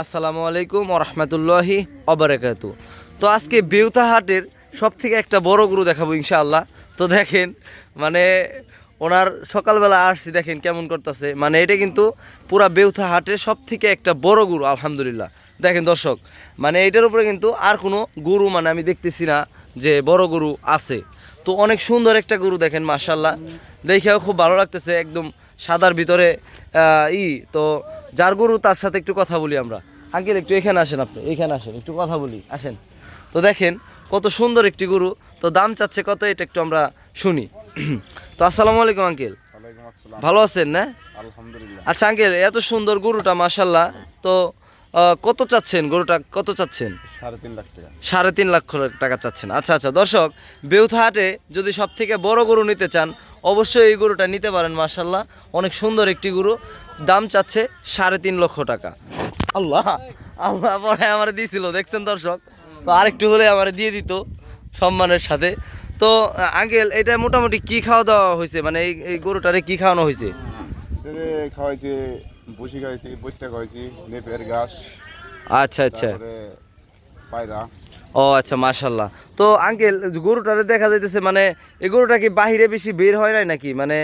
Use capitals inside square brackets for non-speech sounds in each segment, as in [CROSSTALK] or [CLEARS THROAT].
আসসালামু আলাইকুম রহমতুল্লাহি অবরাকাতু তো আজকে বেউতা হাটের সব থেকে একটা বড় গরু দেখাবো ইনশাআল্লাহ। তো দেখেন মানে ওনার সকালবেলা আসছি, দেখেন কেমন করতেছে। মানে এটা কিন্তু পুরা বেউথা হাটের সব থেকে একটা বড় গরু, আলহামদুলিল্লাহ। দেখেন দর্শক মানে এটার উপরে কিন্তু আর কোনো গরু মানে আমি দেখতেছি না যে বড় গরু আছে। তো অনেক সুন্দর একটা গরু দেখেন মার্শাল্লাহ দেখেও খুব ভালো লাগতেছে, একদম সাদার ভিতরে ই তো যার গরু তার সাথে একটু কথা বলি আমরা। আঙ্কেল একটু এখানে আসেন আপনি এখানে আসেন একটু কথা বলি আসেন। তো দেখেন কত সুন্দর একটি গরু তো দাম চাচ্ছে কত এটা একটু আমরা শুনি। [CLEARS THROAT] তো আসসালামু আলাইকুম আঙ্কেল। ভালো আছেন না? আলহামদুলিল্লাহ। আচ্ছা আঙ্কেল এত সুন্দর গরুটা মাসাল্লাহ তো কত চাচ্ছেন গরুটা? কত চাচ্ছেন? সাড়ে তিন লাখ টাকা। সাড়ে তিন লাখ টাকা চাচ্ছেন। আচ্ছা আচ্ছা দর্শক বেউথা হাটে যদি সব থেকে বড় গরু নিতে চান অবশ্যই এই গরুটা নিতে পারেন মার্শাল্লাহ অনেক সুন্দর একটি গরু। দাম চাচ্ছে সাড়ে তিন লক্ষ টাকা। আল্লাহ আল্লাহ পরে আমার দিয়েছিল দেখছেন দর্শক? তো আরেকটু হলে আমার দিয়ে দিত সম্মানের সাথে। তো আঙ্কেল এটা মোটামুটি কি খাওয়া দাওয়া হয়েছে? মানে এই গরুটারে কি খাওয়ানো হয়েছে? খাওয়াইছি বসি খাওয়াইছি বসটা খাওয়াইছি লেপের ঘাস আচ্ছা আচ্ছা। পায়রা। ও আচ্ছা মাশাল্লাহ তো আঙ্কেল গরুটারে দেখা যাইতেছে মানে এই গরুটা কি বাহিরে বেশি বের হয় নাই নাকি? মানে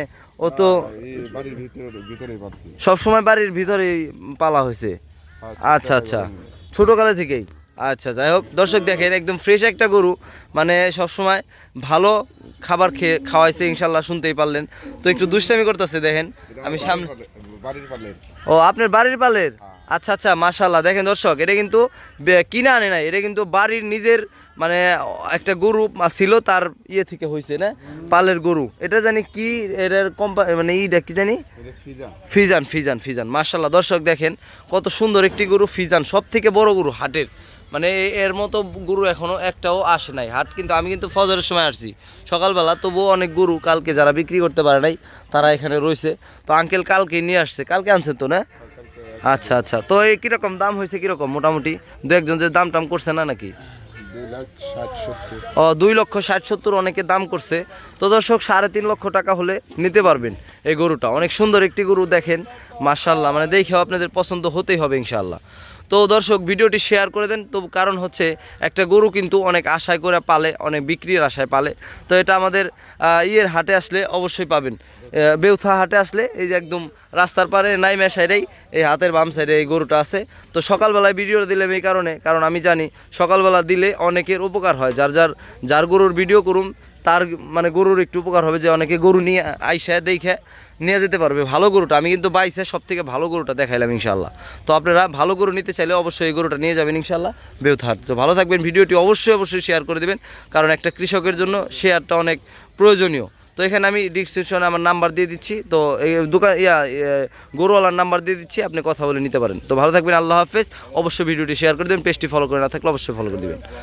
ও তো এই বাড়ির ভিতরে ভিতরেই পাচ্ছি। সবসময় বাড়ির ভিতরেই পালা হয়েছে আচ্ছা আচ্ছা। ছোটোকালে থেকেই। আচ্ছা যাই হোক দর্শক দেখেন একদম ফ্রেশ একটা গরু। মানে সবসময় ভালো খাবার খেয়ে খাওয়াইছে ইনশাল্লাহ শুনতেই পারলেন। তো একটু দুষ্টামি করতেছে দেখেন। আমি সামনে ও আপনার বাড়ির পালের? আচ্ছা আচ্ছা মাশাল্লাহ দেখেন দর্শক এটা কিন্তু কিনে আনে নাই। এটা কিন্তু বাড়ির নিজের মানে একটা গরু ছিল তার ইয়ে থেকে হয়েছে না? পালের গরু। এটা জানি কি এটার কোম্পানি মানে ইটা কি জানি? ফিজান। ফিজান ফিজান মার্শাল্লাহ দর্শক দেখেন কত সুন্দর একটি গরু ফিজান। সব থেকে বড় গরু হাটের। মানে এর মতো গরু এখনও একটাও আসে নাই। হাট কিন্তু আমি কিন্তু ফজরের সময় আসছি। সকালবেলা তবুও অনেক গরু কালকে যারা বিক্রি করতে পারে নাই তারা এখানে রয়েছে। তো আঙ্কেল কালকে নিয়ে আসছে। কালকে আনছেন তো না? আচ্ছা আচ্ছা। তো এই কীরকম দাম হয়েছে কীরকম মোটামুটি? দু একজন যে দাম টাম করছে না নাকি? ও দুই লক্ষ ষাট সত্তর অনেকে দাম করছে। তো দর্শক সাড়ে তিন লক্ষ টাকা হলে নিতে পারবেন এই গরুটা। অনেক সুন্দর একটি গরু দেখেন মার্শাল্লাহ মানে দেখেও আপনাদের পছন্দ হতেই হবে ইনশাল্লাহ তো দর্শক, ভিডিওটি শেয়ার করে দেন। তো কারণ হচ্ছে, একটা গরু কিন্তু অনেক আশায় করে পালে, অনেক বিক্রির আশায় পালে। তো এটা আমাদের ইয়ের হাটে আসলে অবশ্যই পাবেন। বেউথা হাটে আসলে এই যে একদম রাস্তার পারে, নাইমা সাইডেই, এই হাতের বাম সাইডে এই গরুটা আছে। তো সকালবেলায় ভিডিও দিলাম এই কারণে, কারণ আমি জানি সকালবেলা দিলে অনেকের উপকার হয়। যার যার যার গরুর ভিডিও করুম তার মানে গরুর একটু উপকার হবে যে অনেকে গরু নিয়ে আইসা দেখে নিয়ে যেতে পারবে। ভালো গরুটা, আমি কিন্তু বাইসে সব থেকে ভালো গরুটা দেখাইলাম ইনশাল্লাহ তো আপনারা ভালো গরু নিতে চাইলে অবশ্যই এই গরুটা নিয়ে যাবেন ইনশাল্লাহ বেউথার। তো ভালো থাকবেন, ভিডিওটি অবশ্যই অবশ্যই শেয়ার করে দেবেন, কারণ একটা কৃষকের জন্য শেয়ারটা অনেক প্রয়োজনীয়। তো এখানে আমি ডিসক্রিপশনে আমার নাম্বার দিয়ে দিচ্ছি, তো এই দোকান, ইয়া গরুওয়ালার নাম্বার দিয়ে দিচ্ছি, আপনি কথা বলে নিতে পারেন। তো ভালো থাকবেন, আল্লাহ হাফেজ। অবশ্যই ভিডিওটি শেয়ার করে দেবেন পেজটি ফলো করে না থাকলে অবশ্যই ফলো করে দেবেন।